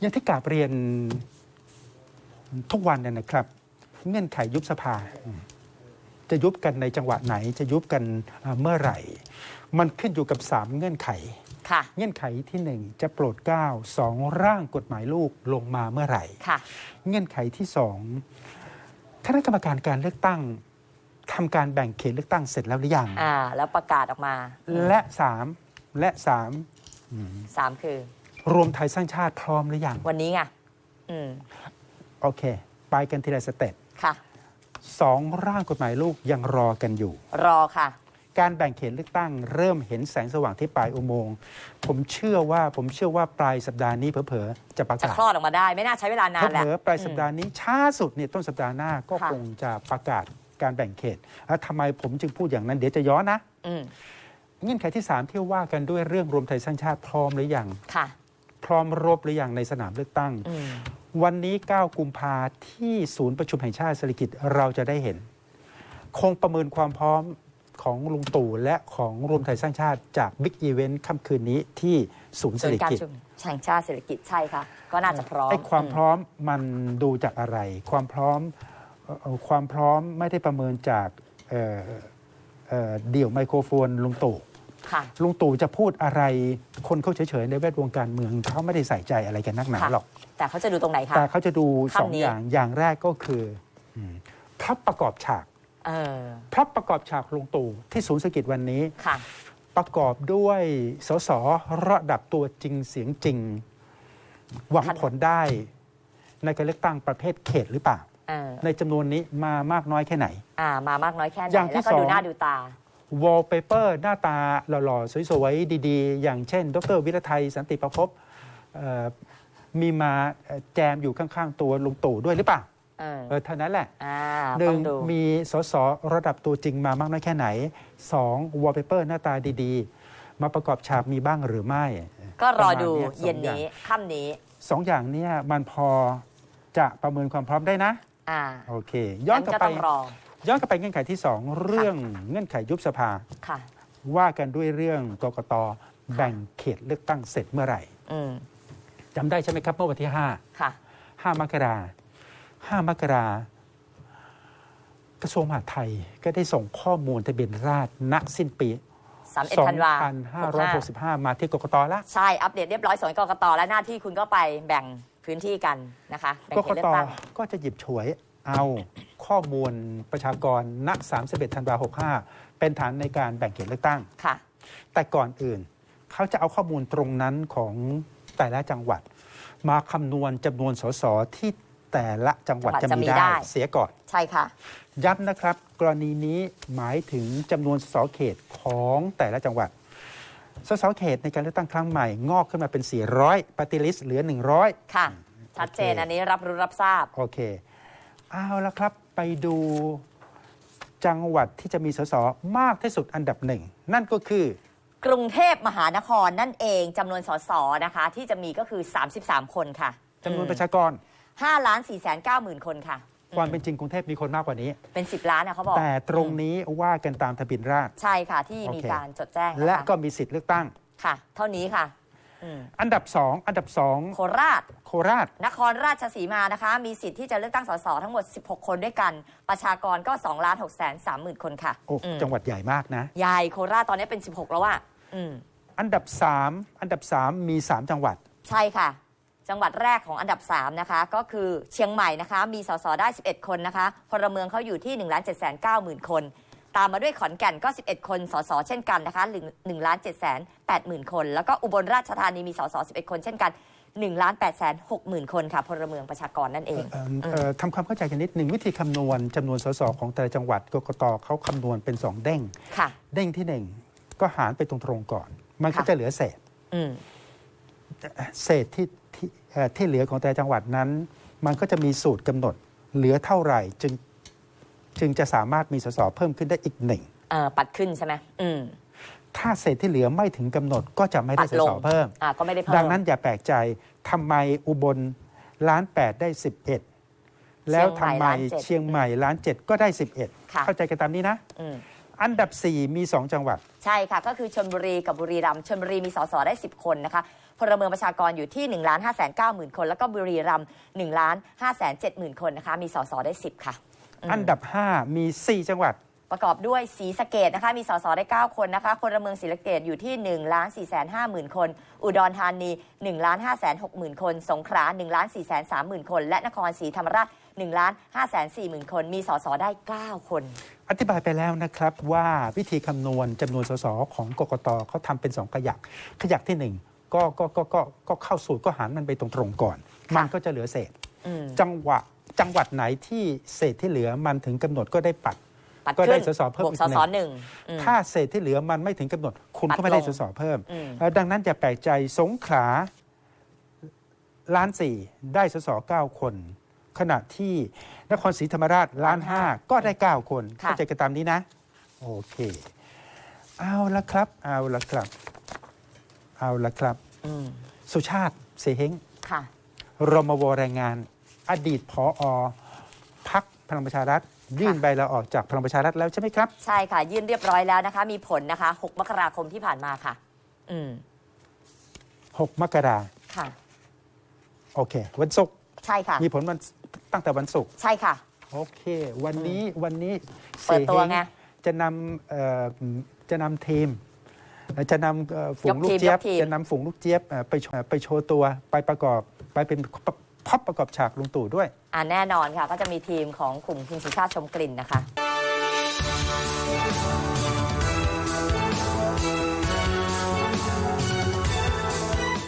อย่างที่กราบเรียนทุกวันเนี่ยนะครับ เงื่อนไขยุบสภา จะยุบกันในจังหวะไหน จะยุบกันเอ่อเมื่อไหร่ มันขึ้นอยู่กับ 3 เงื่อนไขค่ะเงื่อนไขที่ 1 จะโปรดเกล้าสองร่างกฎหมายลูกลงมาเมื่อไหร่ค่ะเงื่อนไขที่สองคณะกรรมการการเลือกตั้งทำการแบ่งเขตเลือกตั้งเสร็จแล้วหรือยังอ่า แล้วประกาศออกมา และสามและสามสามคือ รวมไทยสร้างชาติพร้อมหรือยังวันนี้ไงอืมโอเค ไปกันทีละสเต็ปค่ะ สองร่างกฎหมายลูกยังรอกันอยู่ รอค่ะ การแบ่งเขตเลือกตั้งเริ่มเห็นแสงสว่างที่ปลายอุโมงค์ผมเชื่อว่าผมเชื่อว่าปลายสัปดาห์นี้เผลอๆจะประจะกาศคลอดออกมาได้ไม่น่าใช้เวลานานแหละ เผลอๆปลายสัปดาห์นี้ช้าสุดเนี่ยต้นสัปดาห์หน้าก็ค่ะ คงจะประกาศการแบ่งเขตแล้วทำไมผมจึงพูดอย่างนั้นเดี๋ยวจะย้อนนะ อืมเงื่อนไขที่ 3 ที่ว่ากันด้วยเรื่องรวมไทยสร้างชาติพร้อมหรือยัง ค่ะพ ร้อมรบหรือยังในสนามเลือกตั้งอืมวันนี้ 9 กุมภาที่ศูนย์ประชุมแห่งชาติเศรษฐกิจเราจะได้เห็น คงประเมินความพร้อมของลุงตู่และของรวมไทยสร้างชาติจากบิ๊กอีเวนต์ค่ำคืนนี้ที่ศูนย์เศรส่ษวฐนการกิจชุมแห่งชาติเศรษฐกิจใช่ค่ะ ก็น่าจะพร้อมไอ้ความอืพร้อมมันดูจากอะไร ความพร้อมเอ่อเอ่อความพร้อมไม่ได้ประเมินจากเอ่อเอ่อเดี่ยวไมโครโฟนลุงตู่ ค่ะ ลุงตู่จะพูดอะไร คนเขาเฉยๆในแวดวงการเมืองเขาไม่ได้ใส่ใจอะไรกันนักหนาค่ะ หรอก แต่เขาจะดูตรงไหนคะ แต่เขาจะดูสองคำนี้อย่างอย่างแรกก็คืออืมพระประกอบฉาก เออ พระประกอบฉากลุงตู่ที่ศูนย์เศรษฐกิจวันนี้ ค่ะ ประกอบด้วยสสระดับตัวจริงเสียงจริง หวังท่านผลได้ ในการเลือกตั้งประเภทเขตหรือเปล่า เออในจำนวนนี้มามากน้อยแค่ไหน อ่ามามากน้อยแค่ไหนอย่างที่แล้วก็สอง ดูหน้าดูตา วอลเปเปอร์หน้าตาหล่อๆ สวยๆ ดีๆ อย่างเช่น ดรวิรไทยสันติประพบเอ่อมีมาเอ่อแจมอยู่ข้างๆ ตัวลุงตู่ด้วยหรือเปล่าเออเออเท่านั้นแหละอ่าหต้นึ่องงดูมีสสระดับตัวจริงมามากน้อยแค่ไหนสองวอลเปเปอร์หน้าตาดีๆ มาประกอบฉากมีบ้างหรือไม่ ก็รอดูประมาณเย็นสองอย่างนี้ค่ำนี้สองอย่างเนี้มันพอจะประเมินความพร้อมได้นะ อ่า โอเค ย้อนกลับก็ไปต้องรอ ย้อนกลับไปเงื่อนไขที่สองเรื่องเงื่อนไขยุบสภา ค่ะ ว่ากันด้วยเรื่องกกตแบ่งเขตเลือกตั้งเสร็จเมื่อไหร่อืมจำได้ใช่ไหมครับเมื่อวันที่ 5 ค่ะ 5 มกรา5มกรากระทรวงมหาดไทยก็ได้ส่งข้อมูลทะเบียนราษฎร์ณสิ้นปี 31ธันวา65 2565 มาที่กกตแล้ว ใช่ อัปเดตเรียบร้อยส่วนกกตและหน้าที่คุณก็ไปแบ่งพื้นที่กันนะคะแบ่งกเขกตเลือตกตั้งก็จะหยิบฉวยเอา ข้อมูลประชากรณ31ธันวา65เป็นฐานในการแบ่งเขตเลือกตั้ง ค่ะ แต่ก่อนอื่น เขาจะเอาข้อมูลตรงนั้นของแต่ละจังหวัด มาคำนวณจำนวนสสที่แต่ละจังหวัดจัจะงหวัดจะมีมีได้ ได้เสียก่อน ใช่ค่ะ ย้ำนะครับ กรณีนี้หมายถึงจำนวนสสเขตของแต่ละจังหวัด สสเขตในการเลือกตั้งครั้งใหม่งอกขึ้นมาเป็น 400ปฏิลิสเหลือ 100 ค่ะ ชัดเจนโอเคอันนี้รับรู้รับทราบ โอเค เอาละครับ ไปดูจังหวัดที่จะมีสสมากที่สุดอันดับหนึ่ง นั่นก็คือกรุงเทพมหานครนั่นเองจำนวนสสนะคะ ที่จะมีก็คือ 33 คนค่ะจำนวนประชากร5ล้าน4แสน9หมื่นคนค่ะ ความเป็นจริงกรุงเทพมีคนมากกว่านี้ เป็น 10 ล้านนะเขาบอก แต่ตรงนี้ว่ากันตามทะเบียนราษฎร์ใช่ค่ะที่โอเคมีการจดแจ้งนคและก็มีสิทธิ์เลือกตั้งค่ะ เท่านี้ค่ะ อืมอันดับสองอันดับสองโคราช โคราช นครราชสีมานะคะ มีสิทธิ์ที่จะเลือกตั้งสสทั้งหมด 16 คนด้วยกัน ประชากรก็2ล้าน6แสน3หมื่นคนค่ะ โอ้อืมจังหวัดใหญ่มากนะ ใหญ่โคราชตอนนี้เป็น 16 แล้วอะอืมอันดับสามอันดับสามมีสามจังหวัด ใช่ค่ะ จังหวัดแรกของอันดับ 3 นะคะ ก็คือเชียงใหม่นะคะ มีสสได้ 11 คนนะคะ พลเมืองเขาอยู่ที่1 7 9 0 0 0 0 คน ตามมาด้วยขอนแก่นก็ 11 คน สส เช่นกันนะคะ1 7 8 0 0 0 0คน แล้วก็อุบลราชธานีมีสส 11 คนเช่นกัน1 8 6 0 0 0 0คนค่ะพลเมืองประชากรนั่นเองเอ่อเอ่อทำความเข้าใจกันนิดหนึ่งวิธีคำนวณจำนวนสสของแต่ละจังหวัดกกตเขาคำนวณเป็นสองเด้งค่ะเด้งที่หนึ่งก็หารไปตรงๆก่อน มันก็ค่ะจะเหลือเศษอืมเศษที่ที่เอ่อที่เหลือของแต่ละจังหวัดนั้น มันก็จะมีสูตรกำหนดเหลือเท่าไหร่จึง จึงจะสามารถมีสสเพิ่มขึ้นได้อีกหนึ่งเอ่อปัดขึ้นใช่ไหมอืมถ้าเศษที่เหลือไม่ถึงกำหนดก็จะไม่ได้ปัสดลสงเพิ่มอ่าก็ไม่ได้เพิ่มดังนั้นอย่าแปลกใจทำไมอุบลล้านแปดได้11แล้วทำไมเชียงใหม่ล้านเจ็ดก็ได้11ค่ะเข้าใจกันตามนี้นะอืมอันดับ 4 มี 2 จังหวัด ใช่ค่ะ ก็คือชนบุรีกับบุรีรัมย์ชนบุรีมีสสได้ 10 คนนะคะพลเมืองประชากรอยู่ที่1 5 9 0 0 0 0คน แล้วก็บุรีรัมย์1 5 7 0 0 0 0คนนะคะมีสสได้ 10 ค่ะม อันดับ 5 มี 4 จังหวัด ประกอบด้วยศรีสะเกดนะคะ มีสสได้ 9 คนนะคะพลเมืองศรีสะเกดอยู่ที่1ล้าน4 5 0 0 0 0คน อุดรธานี1ล้าน5 6 0 0 0คน สงขลา1ล้าน4 3 0 0 0 0คน และนครศรีธรรมราช1ล้าน5 4 0 0 0 0คน มีสสได้ 9 คน อธิบายไปแล้วนะครับว่าวิธีคำนวณจำนวนสสของกกตเขาทำเป็น 2 ขยัก ขยักที่ 1 ก็ก็ก็ก็ก็เข้าสูตรก็หารมันไปตรงๆก่อน มันก็จะเหลือเศษอืมจังหวะ จังหวัดไหนที่เศษที่เหลือมันถึงกำหนดก็ได้ปัด ปัดก็ขึ้ได้นสสเพิ่มบวกอีกสหนึ่สงหนึ่งอืมถ้าเศษที่เหลือมันไม่ถึงกำหนด คุณปัดก็ไม่ได้ลงสสเพิ่มอืมเอ่อดังนั้นอย่าแปลกใจสงขลาล้านสี่ได้สสเก้าคน ขณะที่นครศรีธรรมราชล้านห้าก็ได้เก้าคนค่ะเข้าใจกันตามนี้นะ โอเค เอาละครับ เอาละครับ เอาละครับอืมสุชาติเสเฮงค่ะรมวแรงงาน อดีตผอพักพลังประชารัฐ ยื่นใบลาออกจากพลังประชารัฐแล้วใช่ไหมครับ ใช่ค่ะ ยื่นเรียบร้อยแล้วนะคะ มีผลนะคะ 6 มกราคมที่ผ่านมาค่ะ อืม6มกราค่ะ โอเค วันศุกร์ใช่ค่ะ มีผลวันตั้งแต่วันศุกร์ใช่ค่ะ โอเค วันนี้วันนี้เปิดตัวไงจะนำเอ่อจะนำทีมเอ่อจะนำเอ่อฝูยงกลูกทีมเจี๊ยบยกทีม จะนำฝูงลูกเจี๊ยบเอ่อไปโชว์ไปโชว์ตัวไปประกอบไปเป็น พับประกอบฉากลุงตู่ด้วย อ่าแน่นอนค่ะ ก็จะมีทีมของกลุ่มคุณสุชาติชมกลิ่นนะคะ